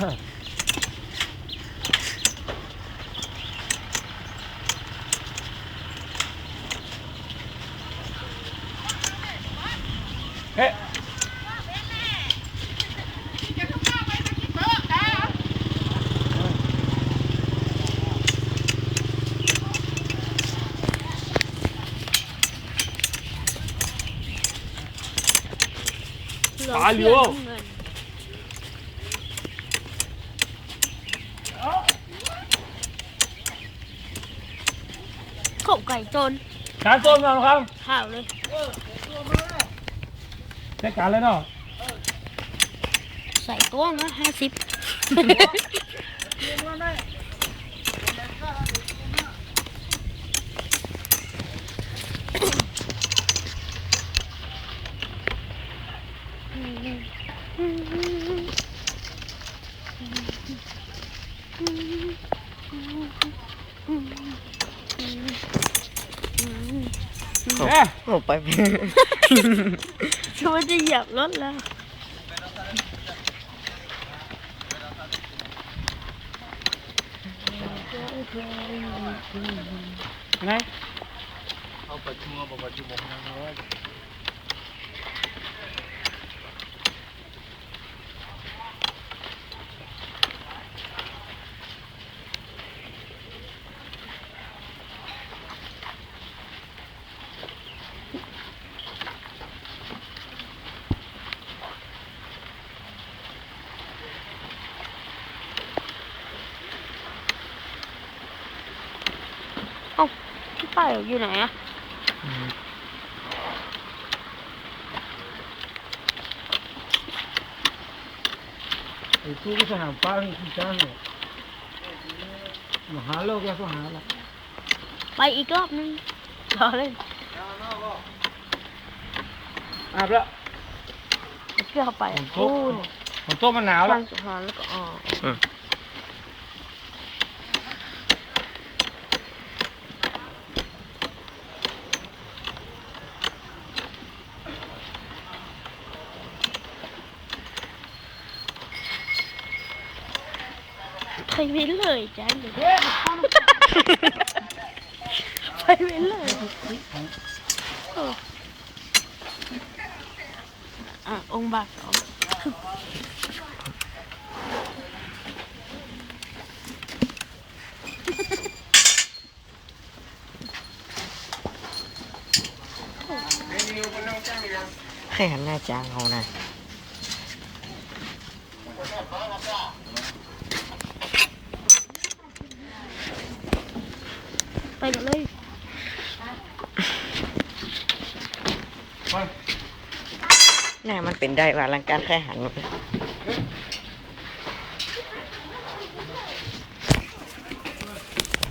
เฮ้ย เหลืองปลาเหลียวเงินข้าวไก่จนการต้มก่อนครับข้าวเลยจัดการเลยเนาะใส่ตัวนะห้าสิบ เอ๊ะโอ้ไป ฉันว่าจะเหยียบรถแล้วไงเอาปัจจุบันปัจจุบันนะว่า พี่ป้ายอยู่ไหนอะไอ้ตู้ก็สนามป้าที่จ้างเนี่ยมาหาโลกแล้วก็หาละไปอีกรอบนึงรอเลยอาบแล้วเพื่อเข้าไปผมโอ้โต๊ะผมโต๊ะมันหนาวแล้ทาวงสะพานแล้วก็ออก ไปเว้นเลยจ้าเดี๋ยวไปเว้นเลยโอ้อะองค์บากสองแค่หันหน้าจางเอานะ ไปกันเลยไปหน้ามันเป็นได้ว่าลังการแค่หันมา